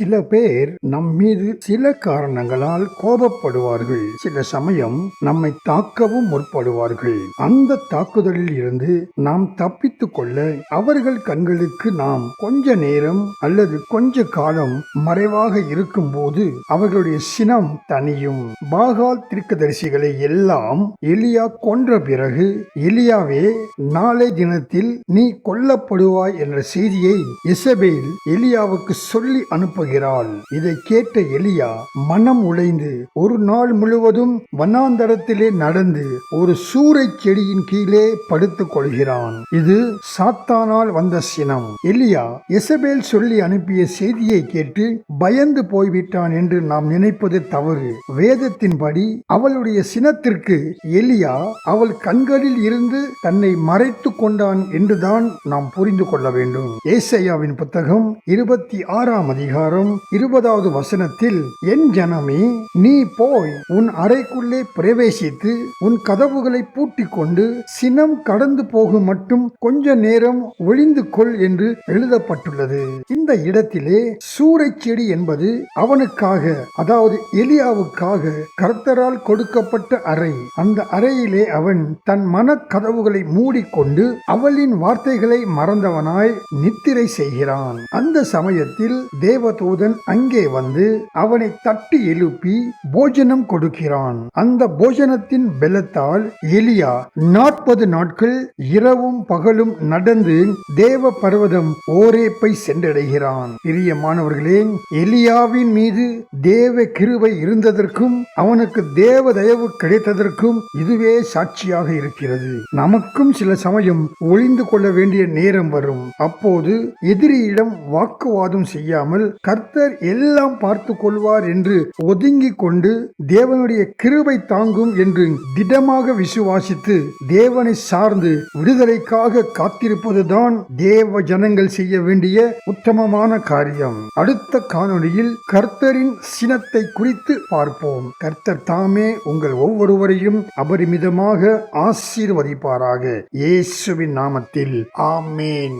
சில பேர் நம் மீது சில காரணங்களால் கோபப்படுவார்கள். சில சமயம் நம்மை தாக்கவும் முற்படுவார்கள். அந்த தாக்குதலில் இருந்து நாம் தப்பித்துக் கொள்ள அவர்கள் கண்களுக்கு நாம் கொஞ்ச நேரம் அல்லது கொஞ்ச காலம் மறைவாக இருக்கும்போது அவர்களுடைய சினம் தனியும் பாகால் திருக்கதரிசிகளை எல்லாம் எலியா கொன்ற பிறகு எலியாவே நாளை தினத்தில் நீ கொல்லப்படுவாய் என்ற செய்தியை இசபேல் எலியாவுக்கு சொல்லி அனுப்புகிறாள் இதை கேட்ட எலியா மனம் உழைந்து ஒரு நாள் முழுவதும் வனாந்தரத்திலே நடந்து ஒரு சூறை செடியின் கீழே படுத்துக் கொள்கிறான். இது சாத்தானால் வந்த சினம். எலியா எசபேல் சொல்லி அனுப்பிய செய்தியை கேட்டு பயந்து போய்விட்டான் என்று நாம் நினைப்பது தவறு. வேதத்தின்படி அவளுடைய சினத்திற்கு எலியா அவள் கண்களில் இருந்து தன்னை மறைத்து கொண்டான் என்றுதான் நாம் புரிந்து கொள்ள வேண்டும். ஏசையாவின் புத்தகம் இருபத்தி ஆறாம் அதிகாரம் இருபதாவது வசனத்தில் என் ஜனமே நீ போய் உன் அறைக்குள்ளே பிரவேசித்து உன் கதவுகளை பூட்டிக் கொண்டு சினம் கடந்து போகும் மட்டும் கொஞ்ச நேரம் ஒளிந்து கொள் என்று எழுதப்பட்டுள்ளது. இந்த இடத்திலே சூறை செடி என்பது அவனுக்காக அதாவது எலியாவுக்காக கர்த்தரால் கொடுக்கப்பட்ட அறை. அந்த அறையிலே அவன் தன் மன கதவுகளை மூடிக்கொண்டு அவளின் வார்த்தைகளை மறந்தவனாய் நித்திரை செய்கிறான். அந்த சமயத்தில் தூதன் அங்கே வந்து அவனை தட்டி எழுப்பி போஜனம் கொடுக்கிறான். அந்த போஜனத்தின் பெலத்தால் எலியா நாற்பது நாட்கள் இரவும் பகலும் நடந்து தேவ பர்வதம் ஓரேப்பை சென்றடைகிறான். பிரியமானவர்களே எலியாவின் மீது தேவ கிருவை இருந்ததற்கும் அவனுக்கு தேவ தயவு கிடைத்ததற்கும் இதுவே சாட்சியாக இருக்கிறது. நமக்கும் சில சமயம் ஒளிந்து கொள்ள வேண்டிய நேரம் வரும். அப்போது எதிரியிடம் வாக்குவாதம் செய்யாமல் கர்த்தர் எல்லாம் பார்த்து கொள்வார் என்று ஒதுங்கிக் கொண்டு தேவனுடைய கிருபை தாங்கும் என்று திடமாக விசுவாசித்து தேவனை சார்ந்து விடுதலைக்காக காத்திருப்பதுதான் தேவ ஜனங்கள் செய்ய வேண்டிய உத்தமமான காரியம். அடுத்த காணொளியில் கர்த்தரின் சினத்தை குறித்து பார்ப்போம். கர்த்தர் தாமே உங்கள் ஒவ்வொருவரையும் அபரிமிதமாக ஆசீர்வதிப்பாராக. இயேசுவின் நாமத்தில். ஆமேன்.